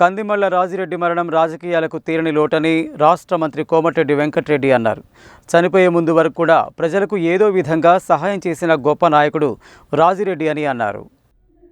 కందిమళ్ళ రాజిరెడ్డి మరణం రాజకీయాలకు తీరని లోటని రాష్ట్ర మంత్రి కోమటిరెడ్డి వెంకటరెడ్డి అన్నారు. చనిపోయే ముందు వరకు కూడా ప్రజలకు ఏదో విధంగా సహాయం చేసిన గొప్ప నాయకుడు రాజిరెడ్డి అని అన్నారు.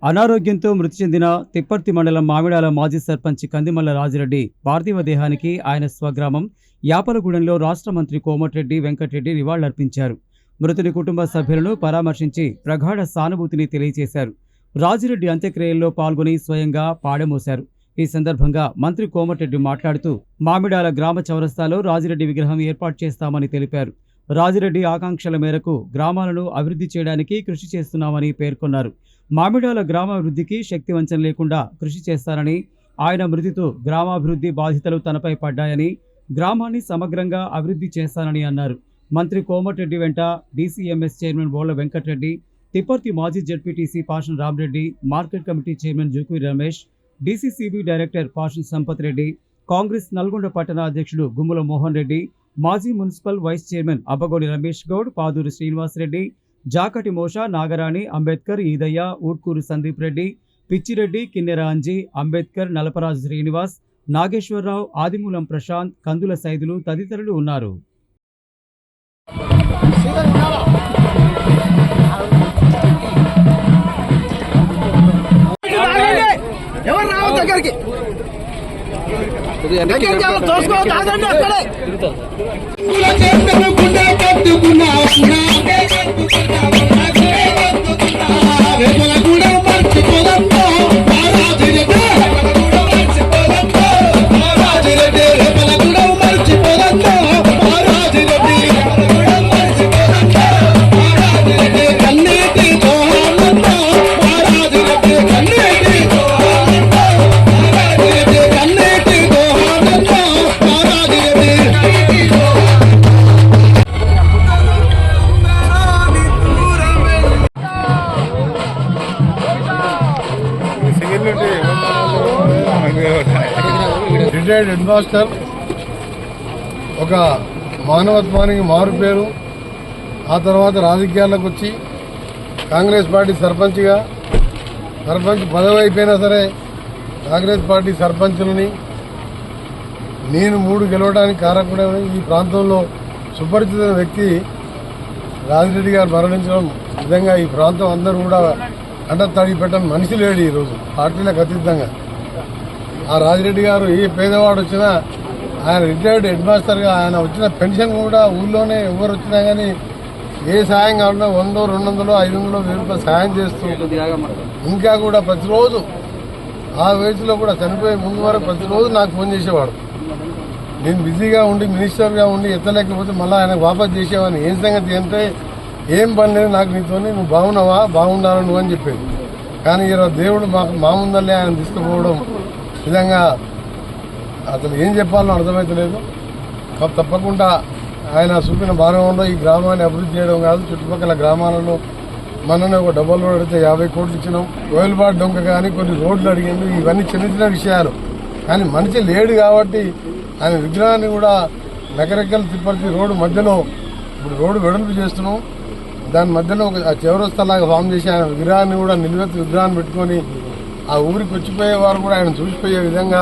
అనారోగ్యంతో మృతి చెందిన తిప్పర్తి మండలం మామిడాల మాజీ సర్పంచ్ కందిమల్ల రాజిరెడ్డి పార్థివ దేహానికి ఆయన స్వగ్రామం యాపలగూడెంలో రాష్ట్ర మంత్రి కోమటిరెడ్డి వెంకటరెడ్డి నివాళులర్పించారు మృతుని కుటుంబ సభ్యులను పరామర్శించి ప్రగాఢ సానుభూతిని తెలియజేశారు. రాజిరెడ్డి అంత్యక్రియల్లో పాల్గొని స్వయంగా పాడమోశారు. ఈ సందర్భంగా మంత్రి కోమటిరెడ్డి మాట్లాడుతూ మామిడాల గ్రామ చౌరస్తాలో రాజిరెడ్డి విగ్రహం ఏర్పాటు చేస్తామని తెలిపారు. రాజిరెడ్డి ఆకాంక్షల మేరకు గ్రామాలను అభివృద్ధి చేయడానికి కృషి చేస్తున్నామని పేర్కొన్నారు. మామిడాల గ్రామాభివృద్ధికి శక్తివంచన లేకుండా కృషి చేస్తారని ఆయన మృతితో గ్రామాభివృద్ధి బాధ్యతలు తనపై పడ్డాయని గ్రామాన్ని సమగ్రంగా అభివృద్ధి చేస్తానని అన్నారు. మంత్రి కోమటిరెడ్డి వెంట డీసీఎంఎస్ చైర్మన్ బోళ్ళ వెంకటరెడ్డి తిప్పర్తి మాజీ ZPTC Pashan Ramareddy market committee chairman Juku Ramesh DCCB director Pashan Sampath Reddy Congress Nalgonda పట్టణ అధ్యక్షుడు గుమ్మల మోహన్ రెడ్డి మాజీ municipal vice chairman Abbagodi Ramesh Goud Paduri Srinivas Reddy Jakati Mosha Nagarani Ambedkar Eedaiah Utkur Sandeep Reddy Pichireddy Kinnera Anji Ambedkar Nalaparaju Srinivas Nageswararao Adimulam Prashanth Kandula Saidulu తదితరులు ఉన్నారు. దగ్గరికి retired headmaster ఒక మానవత్వానికి మారు పేరు. ఆ తర్వాత రాజకీయాల్లోకి వచ్చి కాంగ్రెస్ పార్టీ సర్పంచ్గా సర్పంచ్ పదవి అయిపోయినా సరే కాంగ్రెస్ పార్టీ సర్పంచ్లని నేను మూడు గెలవడానికి కారకుడైన ఈ ప్రాంతంలో సుపరిచిత వ్యక్తి రాజిరెడ్డి గారు మరణించడం నిజంగా ఈ ప్రాంతం అందరూ కూడా అంటతడి పెట్టని మనిషి లేడు ఈరోజు. పార్టీలకు అతీతంగా. ఆ రాజిరెడ్డి గారు ఏ పేదవాడు వచ్చినా ఆయన రిటైర్డ్ హెడ్ మాస్టర్గా ఆయన వచ్చిన పెన్షన్ కూడా ఊళ్ళోనే ఎవరు వచ్చినా కానీ ఏ సాయం కావాలన్నా వందో రెండు వందలు ఐదు వందలు వెయ్యి రూపాయలు సాయం చేస్తూ ఇంకా కూడా ప్రతిరోజు ఆ వయసులో కూడా చనిపోయే ముందు వరకు ప్రతిరోజు నాకు ఫోన్ చేసేవాడు. నేను బిజీగా ఉండి మినిస్టర్గా ఉండి ఎత్తలేకపోతే మళ్ళీ ఆయనకు వాపస్ చేసేవాడిని. ఏం సంగతి అంటే ఏం పని లేదు నాకు నీతో నువ్వు బాగున్నావా? బాగున్నావు నువ్వు అని చెప్పేది. కానీ ఈరోజు దేవుడు మాకు మా ముందల్లే ఆయన తీసుకుపోవడం విధంగా అతను ఏం చెప్పాలో అర్థమైతలేదు. తప్పకుండా ఆయన చూపిన భాగంలో ఈ గ్రామాన్ని అభివృద్ధి చేయడం కాదు చుట్టుపక్కల గ్రామాలలో మననే ఒక డబల్ రోడ్ అడిగితే యాభై కోట్లు ఇచ్చినాం. కోయిల్పాడు డొంక కానీ కొన్ని రోడ్లు అడిగిండు ఇవన్నీ చిన్న చిన్న విషయాలు. కానీ మనిషి లేడు కాబట్టి ఆయన విగ్రహాన్ని కూడా నకరెక్కలు తిప్పర్చి రోడ్డు మధ్యలో ఇప్పుడు రోడ్డు వెడల్పు చేస్తున్నాం. దాని మధ్యలో ఒక చివరస్తలాగా ఫామ్ చేసి ఆయన విగ్రహాన్ని కూడా నిలువెత్తు విగ్రహాన్ని పెట్టుకొని ఆ ఊరికి వచ్చిపోయే వారు కూడా ఆయన చూసిపోయే విధంగా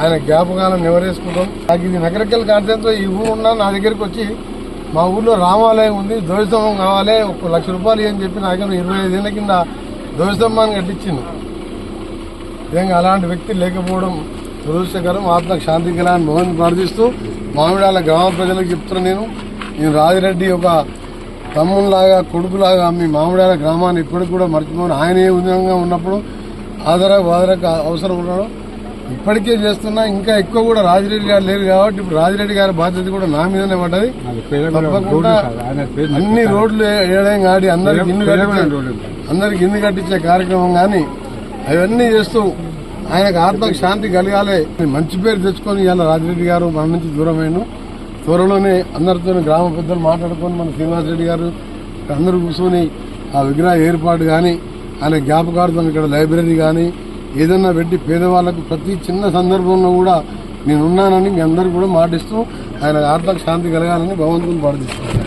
ఆయన జ్ఞాపకాలను నెవరేసుకుంటాం. నాకు ఇది నగరకల్ కాంటెంట్తో ఈ ఊరు ఉన్నా నా దగ్గరికి వచ్చి మా ఊర్లో రామాలయం ఉంది ధ్వజస్తంభం కావాలి ఒక లక్ష రూపాయలు అని చెప్పి నాకేమో ఇరవై ఐదేళ్ళ కింద ధ్వజస్తంభాన్ని కట్టించింది నిజంగా అలాంటి వ్యక్తి లేకపోవడం దురదృష్టకరం. ఆత్మకు శాంతి కలాన్ని మోహన్ ప్రార్థిస్తూ మామిడాల గ్రామ ప్రజలకు చెప్తున్నా నేను. నేను రాజిరెడ్డి ఒక తమ్ములాగా కొడుకులాగా మీ మామిడాల గ్రామాన్ని ఇప్పటికి కూడా మర్చిపోను. ఆయన ఏ ఉన్నప్పుడు ఆదర బాదరకు అవసరం ఉన్నాడు ఇప్పటికే చేస్తున్నా. ఇంకా ఎక్కువ కూడా రాజిరెడ్డి గారు లేరు కాబట్టి ఇప్పుడు రాజిరెడ్డి గారి బాధ్యత కూడా నా మీదనే పడ్డది. తప్పకుండా అన్ని రోడ్లు వేయడం కాడి అందరికి ఇల్లు అందరికి ఇల్లు కట్టించే కార్యక్రమం కానీ అవన్నీ చేస్తూ ఆయనకు ఆత్మకు శాంతి కలగాలి. మంచి పేరు తెచ్చుకొని ఇవాళ రాజిరెడ్డి గారు మన నుంచి దూరమైన త్వరలోనే అందరితో గ్రామ పెద్దలు మాట్లాడుకొని మన శ్రీనివాస్ రెడ్డి గారు అందరూ కూర్చొని ఆ విగ్రహ ఏర్పాటు కానీ ఆయన జ్ఞాపకార్థం ఇక్కడ లైబ్రరీ కానీ ఏదన్నా పెట్టి పేదవాళ్ళకు ప్రతి చిన్న సందర్భంలో కూడా నేనున్నానని మీ అందరూ కూడా మాటిస్తూ ఆయన ఆత్మకు శాంతి కలగాలని భగవంతుని ప్రార్థిస్తున్నాను.